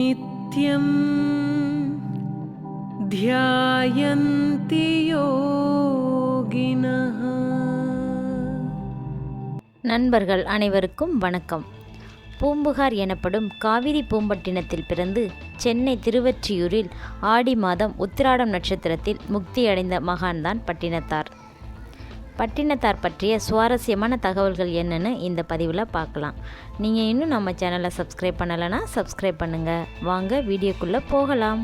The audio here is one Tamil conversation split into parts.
नित्यं ध्यायन्ति योगिनः நண்பர்கள் அனைவருக்கும் வணக்கம் பூம்புகார் எனப்படும் காவிரி பூம்பட்டினத்தில் பிறந்து சென்னை திருவொற்றியூரில் ஆடி மாதம் உத்திராடம் நட்சத்திரத்தில் முக்தியடைந்த மகான்தான் பட்டினத்தார் பட்டினத்தார் பற்றிய சுவாரஸ்யமான தகவல்கள் என்னென்னு இந்த பதிவில் பார்க்கலாம். நீங்கள் இன்னும் நம்ம சேனலை சப்ஸ்கிரைப் பண்ணலைன்னா சப்ஸ்கிரைப் பண்ணுங்கள் வாங்க வீடியோக்குள்ளே போகலாம்.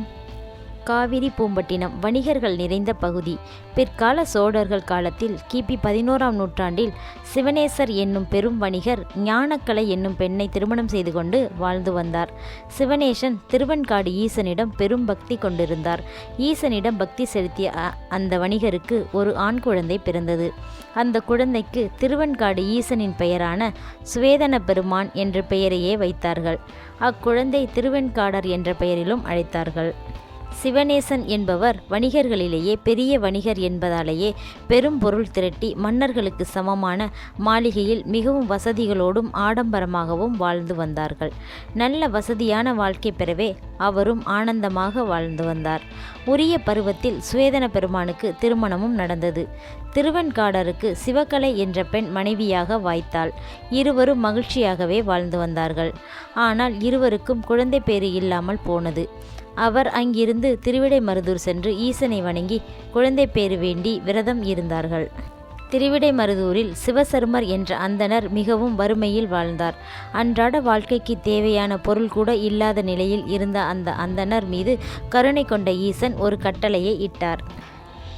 காவிரி பூம்பட்டினம் வணிகர்கள் நிறைந்த பகுதி. பிற்கால சோழர்கள் காலத்தில் கிபி பதினோராம் நூற்றாண்டில் சிவனேசர் என்னும் பெரும் வணிகர் ஞானக்கலை என்னும் பெண்ணை திருமணம் செய்து கொண்டு வாழ்ந்து வந்தார். சிவனேசன் திருவன்காடு ஈசனிடம் பெரும் பக்தி கொண்டிருந்தார். ஈசனிடம் பக்தி செலுத்திய அ- அந்த வணிகருக்கு ஒரு ஆண் குழந்தை பிறந்தது. அந்த குழந்தைக்கு திருவன்காடு ஈசனின் பெயரான சுவேதன பெருமான் என்ற பெயரையே வைத்தார்கள். அக்குழந்தை திருவெண்காடர் என்ற பெயரிலும் அழைத்தார்கள். சிவநேசன் என்பவர் வணிகர்களிலேயே பெரிய வணிகர் என்பதாலேயே பெரும் பொருள் திரட்டி மன்னர்களுக்கு சமமான மாளிகையில் மிகவும் வசதிகளோடும் ஆடம்பரமாகவும் வாழ்ந்து வந்தார்கள். நல்ல வசதியான வாழ்க்கை பெறவே அவரும் ஆனந்தமாக வாழ்ந்து வந்தார். உரிய பருவத்தில் சுவேதன பெருமானுக்கு திருமணமும் நடந்தது. திருவெண்காடருக்கு சிவகலை என்ற பெண் மனைவியாக வாய்த்தாள். இருவரும் மகிழ்ச்சியாகவே வாழ்ந்து வந்தார்கள். ஆனால் இருவருக்கும் குழந்தை பேறு இல்லாமல் போனது. அவர் அங்கிருந்து திருவிடைமருதூர் சென்று ஈசனை வணங்கி குழந்தை பேறு வேண்டி விரதம் இருந்தார்கள். திருவிடைமருதூரில் சிவசருமர் என்ற அந்தணர் மிகவும் வறுமையில் வாழ்ந்தார். அன்றாட வாழ்க்கைக்கு தேவையான பொருள் கூட இல்லாத நிலையில் இருந்த அந்த அந்தணர் மீது கருணை கொண்ட ஈசன் ஒரு கட்டளையை இட்டார்.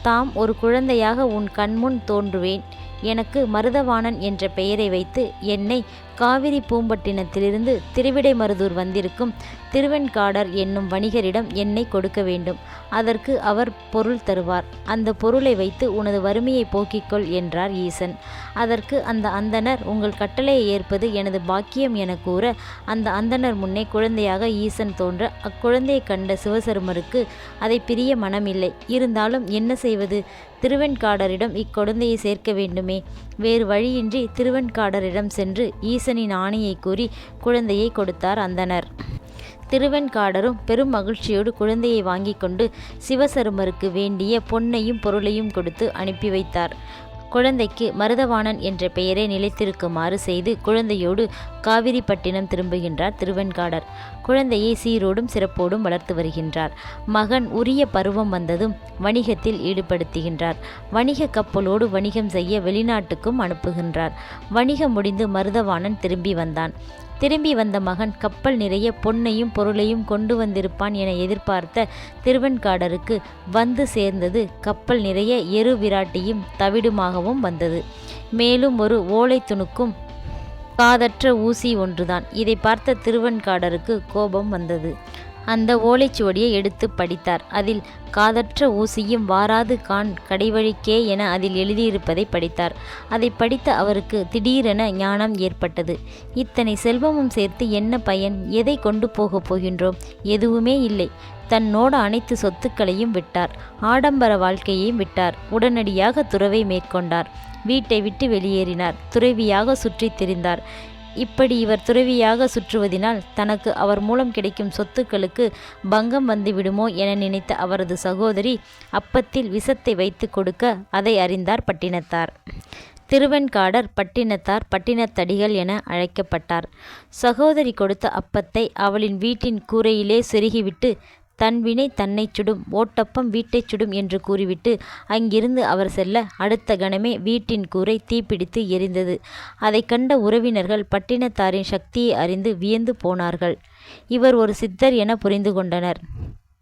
தாம் ஒரு குழந்தையாக உன் கண்முன் தோன்றுவேன். எனக்கு மருதவாணன் என்ற பெயரை வைத்து என்னை காவிரி பூம்பட்டினத்திலிருந்து திருவிடைமருதூர் வந்திருக்கும் திருவெண்காடர் என்னும் வணிகரிடம் என்னை கொடுக்க வேண்டும். அதற்கு அவர் பொருள் தருவார். அந்த பொருளை வைத்து உனது வறுமையை போக்கிக்கொள் என்றார் ஈசன். அதற்கு அந்த அந்தணர் உங்கள் கட்டளையை ஏற்பது எனது பாக்கியம் என கூற அந்த அந்தணர் முன்னே குழந்தையாக ஈசன் தோன்ற அக்குழந்தையை கண்ட சிவசருமருக்கு அதை பிரிய மனமில்லை. இருந்தாலும் என்ன செய்வது? திருவெண்காடரிடம் இக்குழந்தையை சேர்க்க வேண்டுமே. வேறு வழியின்றி திருவெண்காடரிடம் சென்று ஈசனின் ஆணையை கூறி குழந்தையை கொடுத்தார் அந்தனர் திருவெண்காடரும் பெரும் மகிழ்ச்சியோடு குழந்தையை வாங்கி கொண்டு சிவசருமருக்கு வேண்டிய பொன்னையும் பொருளையும் கொடுத்து அனுப்பி வைத்தார். குழந்தைக்கு மருதவாணன் என்ற பெயரை நிலைத்திருக்குமாறு செய்து குழந்தையோடு காவிரிப்பட்டினம் திரும்புகின்றார் திருவெண்காடர். குழந்தையை சீரோடும் சிறப்போடும் வளர்த்து வருகின்றார். மகன் உரிய பருவம் வந்ததும் வணிகத்தில் ஈடுபடுத்துகின்றார். வணிக கப்பலோடு வணிகம் செய்ய வெளிநாட்டுக்கும் அனுப்புகின்றார். வணிகம் முடிந்து மருதவாணன் திரும்பி வந்தான். திரும்பி வந்த மகன் கப்பல் நிறைய பொன்னையும் பொருளையும் கொண்டு வந்திருப்பான் என எதிர்பார்த்த திருவெண்காடருக்கு வந்து சேர்ந்தது. கப்பல் நிறைய எரு விராட்டியும் தவிடுமாகவும் வந்தது. மேலும் ஒரு ஓலை துணுக்கும் காதற்ற ஊசி ஒன்றுதான். இதை பார்த்த திருவெண்காடருக்கு கோபம் வந்தது. அந்த ஓலைச்சுவடியை எடுத்து படித்தார். அதில் காதற்ற ஊசியும் வாராது கான் கடைவழிக்கே என அதில் எழுதியிருப்பதை படித்தார். அதை படித்த அவருக்கு திடீரென ஞானம் ஏற்பட்டது. இத்தனை செல்வமும் சேர்த்து என்ன பயன்? எதை கொண்டு போகப் போகின்றோம்? எதுவுமே இல்லை. தன்னோட அனைத்து சொத்துக்களையும் விட்டார். ஆடம்பர வாழ்க்கையையும் விட்டார். உடனடியாக துறவை மேற்கொண்டார். வீட்டை விட்டு வெளியேறினார். துறவியாக சுற்றித் திரிந்தார். இப்படி இவர் துறவியாக சுற்றுவதினால் தனக்கு அவர் மூலம் கிடைக்கும் சொத்துக்களுக்கு பங்கம் வந்துவிடுமோ என நினைத்த அவரது சகோதரி அப்பத்தில் விஷத்தை வைத்து கொடுக்க அதை அறிந்தார் பட்டினத்தார். திருவெண்காடர் பட்டினத்தார் பட்டினத்தடிகள் என அழைக்கப்பட்டார். சகோதரி கொடுத்த அப்பத்தை அவளின் வீட்டின் கூரையிலே செருகிவிட்டு தன் வினை தன்னைச் சுடும் ஓட்டப்பம் வீட்டைச் சுடும் என்று கூறிவிட்டு அங்கிருந்து அவர் செல்ல அடுத்த கணமே வீட்டின் கூரை தீப்பிடித்து எரிந்தது. அதைக் கண்ட உறவினர்கள் பட்டினத்தாரின் சக்தியை அறிந்து வியந்து போனார்கள். இவர் ஒரு சித்தர் என புரிந்து கொண்டனர்.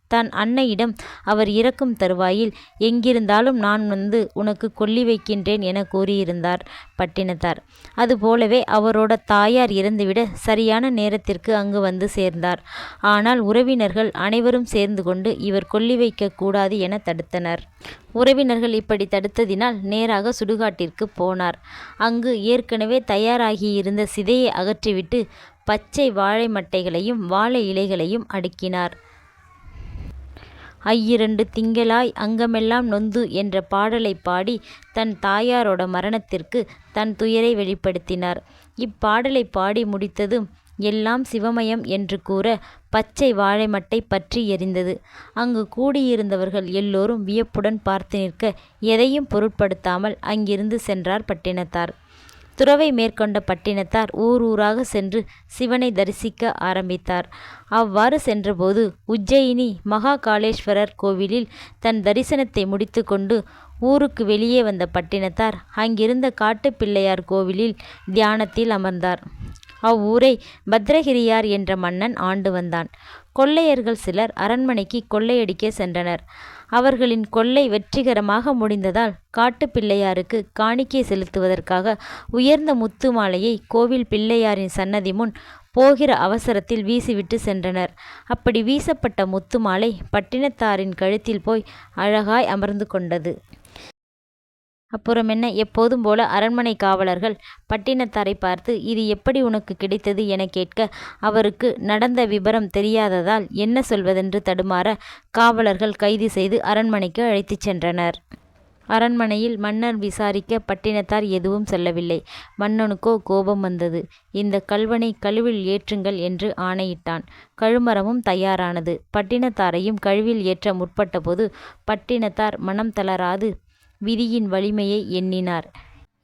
தன் அன்னையிடம் அவர் இறக்கும் தருவாயில் எங்கிருந்தாலும் நான் வந்து உனக்கு கொல்லி வைக்கின்றேன் என கூறியிருந்தார் பட்டினத்தார். அதுபோலவே அவரோட தாயார் இறந்துவிட சரியான நேரத்திற்கு அங்கு வந்து சேர்ந்தார். ஆனால் உறவினர்கள் அனைவரும் சேர்ந்து கொண்டு இவர் கொல்லி வைக்கக்கூடாது என தடுத்தனர். உறவினர்கள் இப்படி தடுத்ததினால் நேராக சுடுகாட்டிற்கு போனார். அங்கு ஏற்கனவே தயாராகியிருந்த சிதையை அகற்றிவிட்டு பச்சை வாழை மட்டைகளையும் வாழை இலைகளையும் அடுக்கினார். ஐயிரண்டு திங்களாய் அங்கமெல்லாம் நொந்து என்ற பாடலை பாடி தன் தாயாரோட மரணத்திற்கு தன் துயரை வெளிப்படுத்தினார். இப்பாடலை பாடி முடித்ததும் எல்லாம் சிவமயம் என்று கூற பச்சை வாழைமட்டை பற்றி எரிந்தது. அங்கு கூடியிருந்தவர்கள் எல்லோரும் வியப்புடன் பார்த்து நிற்க எதையும் பொருட்படுத்தாமல் அங்கிருந்து சென்றார் பட்டினத்தார். துறவை மேற்கொண்ட பட்டினத்தார் ஊர் ஊராக சென்று சிவனை தரிசிக்க ஆரம்பித்தார். அவ்வாறு சென்றபோது உஜ்ஜயினி மகாகாலேஸ்வரர் கோவிலில் தன் தரிசனத்தை முடித்துக்கொண்டு ஊருக்கு வெளியே வந்த பட்டினத்தார் அங்கிருந்த காட்டுப்பிள்ளையார் கோவிலில் தியானத்தில் அமர்ந்தார். அவ்வூரை பத்ரகிரியார் என்ற மன்னன் ஆண்டு வந்தான். கொள்ளையர்கள் சிலர் அரண்மனைக்கு கொள்ளையடிக்க சென்றனர். அவர்களின் கொள்ளை வெற்றிகரமாக முடிந்ததால் காட்டுப்பிள்ளையாருக்கு காணிக்கை செலுத்துவதற்காக உயர்ந்த முத்து மாலையை கோவில் பிள்ளையாரின் சன்னதி முன் போகிற அவசரத்தில் வீசிவிட்டு சென்றனர். அப்படி வீசப்பட்ட முத்து மாலை பட்டினத்தாரின் கழுத்தில் போய் அழகாய் அமர்ந்து கொண்டது. அப்புறம் என்ன? எப்போதும் போல அரண்மனை காவலர்கள் பட்டினத்தாரை பார்த்து இது எப்படி உனக்கு கிடைத்தது? என கேட்க அவருக்கு நடந்த விபரம் தெரியாததால் என்ன சொல்வதென்று தடுமாற காவலர்கள் கைது செய்து அரண்மனைக்கு அழைத்துச் சென்றனர். அரண்மனையில் மன்னர் விசாரிக்க பட்டினத்தார் எதுவும் சொல்லவில்லை. மன்னனுக்கோ கோபம் வந்தது. இந்த கல்வனை கழுவில் ஏற்றுங்கள் என்று ஆணையிட்டான். கழுமரமும் தயாரானது. பட்டினத்தாரையும் கழுவில் ஏற்ற முற்பட்டபோது பட்டினத்தார் மனம் தளராது விதியின் வலிமையை எண்ணினார்.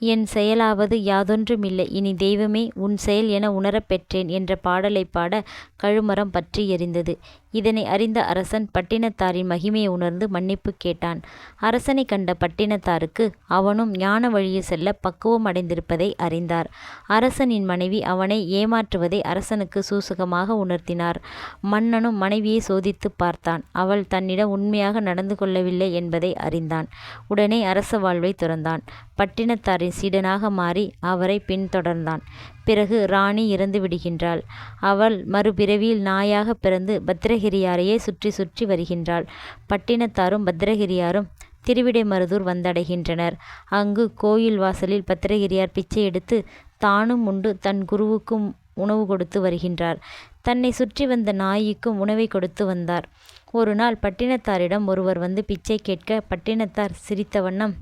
என் செயலாவது யாதொன்றுமில்லை. இனி தெய்வமே உன் செயல் என உணரப் பெற்றேன் என்ற பாடலைப் பாட கழுமரம் பற்றி எரிந்தது. இதனை அறிந்த அரசன் பட்டினத்தாரின் மகிமையை உணர்ந்து மன்னிப்பு கேட்டான். அரசனை கண்ட பட்டினத்தாருக்கு அவனும் ஞான வழியில் செல்ல பக்குவம் அடைந்திருப்பதை அறிந்தார். அரசனின் மனைவி அவனை ஏமாற்றுவதை அரசனுக்கு சூசகமாக உணர்த்தினார். மன்னனும் மனைவியை சோதித்து பார்த்தான். அவள் தன்னிடம் உண்மையாக நடந்து கொள்ளவில்லை என்பதை அறிந்தான். உடனே அரச வாழ்வை துறந்தான். பட்டினத்தாரின் சீடனாக மாறி அவரை பின்தொடர்ந்தான். பிறகு ராணி இறந்து விடுகின்றாள். அவள் மறுபிறவியில் நாயாக பிறந்து பத்திரகிரியாரையே சுற்றி சுற்றி வருகின்றாள். பட்டினத்தாரும் பத்திரகிரியாரும் திருவிடைமருதூர் வந்தடைகின்றனர். அங்கு கோயில் வாசலில் பத்திரகிரியார் பிச்சை எடுத்து தானும் உண்டு தன் குருவுக்கும் உணவு கொடுத்து வருகின்றார். தன்னை சுற்றி வந்த நாய்க்கும் உணவை கொடுத்து வந்தார். ஒரு நாள் பட்டினத்தாரிடம் ஒருவர் வந்து பிச்சை கேட்க பட்டினத்தார் சிரித்த வண்ணம்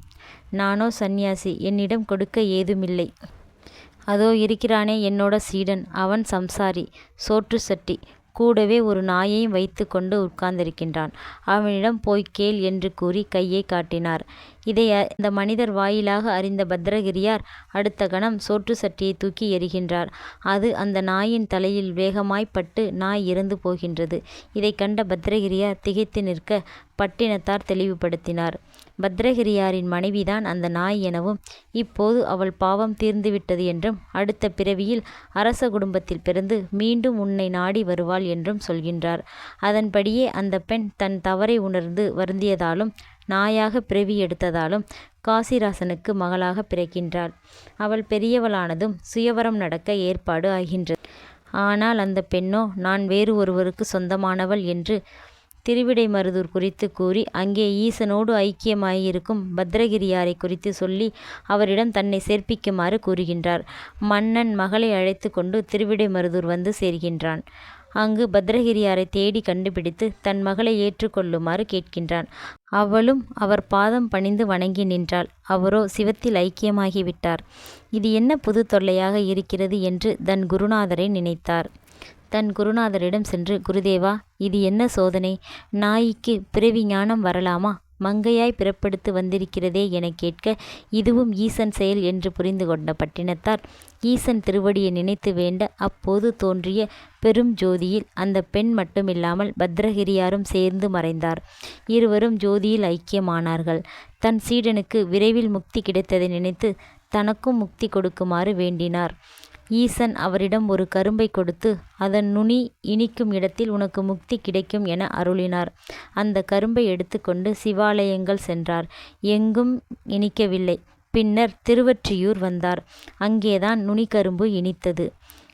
நானோ சந்நியாசி என்னிடம் கொடுக்க ஏதுமில்லை. அதோ இருக்கிறானே என்னோட சீடன் அவன் சம்சாரி சோற்று சட்டி. கூடவே ஒரு நாயையும் வைத்து கொண்டு உட்கார்ந்திருக்கின்றான். அவனிடம் போய் கேள் என்று கூறி கையை காட்டினார். இதை இந்த மனிதர் வாயிலாக அறிந்த பத்ரகிரியார் அடுத்த கணம் சோற்று சட்டியை தூக்கி எறிகின்றார். அது அந்த நாயின் தலையில் வேகமாய் பட்டு நாய் இறந்து போகின்றது. இதை கண்ட பத்ரகிரியார் திகைத்து நிற்க பட்டினத்தார் தெளிவுபடுத்தினார். பத்ரகிரியாரின் மனைவிதான் அந்த நாய் எனவும் இப்போது அவள் பாவம் தீர்ந்துவிட்டது என்றும் அடுத்த பிறவியில் அரச குடும்பத்தில் பிறந்து மீண்டும் உன்னை நாடி வருவாள் என்றும் சொல்கின்றார். அதன்படியே அந்த பெண் தன் தவறை உணர்ந்து வருந்தியதாலும் நாயாக பிறவி எடுத்ததாலும் காசிராசனுக்கு மகளாக பிறக்கின்றாள். அவள் பெரியவளானதும் சுயவரம் நடக்க ஏற்பாடு ஆகின்றது. ஆனால் அந்த பெண்ணோ நான் வேறு ஒருவருக்கு சொந்தமானவள் என்று திருவிடைமருதூர் குறித்து கூறி அங்கே ஈசனோடு ஐக்கியமாயிருக்கும் பத்ரகிரியாரை குறித்து சொல்லி அவரிடம் தன்னை சேர்ப்பிக்குமாறு கூறுகின்றார். மன்னன் மகளை அழைத்து கொண்டு திருவிடைமருதூர் வந்து சேர்கின்றான். அங்கு பத்ரகிரியாரை தேடி கண்டுபிடித்து தன் மகளை ஏற்றுக்கொள்ளுமாறு கேட்கின்றான். அவளும் அவர் பாதம் பணிந்து வணங்கி நின்றாள். அவரோ சிவத்தில் ஐக்கியமாகிவிட்டார். இது என்ன புது தொல்லையாக இருக்கிறது என்று தன் குருநாதரை நினைத்தார். தன் குருநாதரிடம் சென்று குருதேவா இது என்ன சோதனை? நாய்க்கு பிறவி ஞானம் வரலாமா? மங்கையாய் பிறப்படுத்து வந்திருக்கிறதே எனக் கேட்க இதுவும் ஈசன் செயல் என்று புரிந்து கொண்ட பட்டினத்தார். ஈசன் திருவடியை நினைத்து வேண்ட அப்போது தோன்றிய பெரும் ஜோதியில் அந்த பெண் மட்டுமில்லாமல் பத்ரகிரியாரும் சேர்ந்து மறைந்தார். இருவரும் ஜோதியில் ஐக்கியமானார்கள். தன் சீடனுக்கு விரைவில் முக்தி கிடைத்ததை நினைத்து தனக்கும் முக்தி கொடுக்குமாறு வேண்டினார். ஈசன் அவரிடம் ஒரு கரும்பை கொடுத்து அதன் நுனி இனிக்கும் இடத்தில் உனக்கு முக்தி கிடைக்கும் என அருளினார். அந்த கரும்பை எடுத்துக்கொண்டு சிவாலயங்கள் சென்றார். எங்கும் இனிக்கவில்லை. பின்னர் திருவற்றியூர் வந்தார். அங்கேதான் நுனிக்கரும்பு இனித்தது.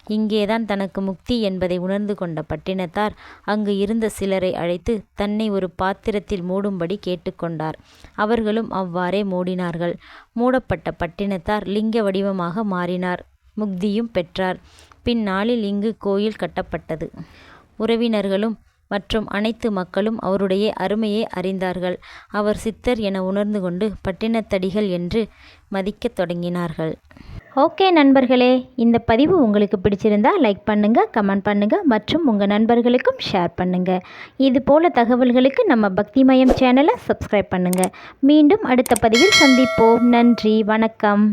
இங்கேதான் தனக்கு முக்தி என்பதை உணர்ந்து கொண்ட பட்டினத்தார் அங்கு இருந்த சிலரை அழைத்து தன்னை ஒரு பாத்திரத்தில் மூடும்படி கேட்டுக்கொண்டார் அவர்களும் அவ்வாறே மூடினார்கள். மூடப்பட்ட பட்டினத்தார் லிங்க வடிவமாக மாறினார். முக்தியும் பெற்றார். பின்னாளில் இங்கு கோயில் கட்டப்பட்டது. உறவினர்களும் மற்றும் அனைத்து மக்களும் அவருடைய அருமையை அறிந்தார்கள். அவர் சித்தர் என உணர்ந்து கொண்டு பட்டினத்தடிகள் என்று மதிக்கத் தொடங்கினார்கள். ஓகே நண்பர்களே இந்த பதிவு உங்களுக்கு பிடிச்சிருந்தா லைக் பண்ணுங்கள் கமெண்ட் பண்ணுங்கள் மற்றும் உங்கள் நண்பர்களுக்கும் ஷேர் பண்ணுங்கள் இது போல தகவல்களுக்கு நம்ம பக்திமயம் சேனலை சப்ஸ்கிரைப் பண்ணுங்கள் மீண்டும் அடுத்த பதிவில் சந்திப்போம். நன்றி வணக்கம்.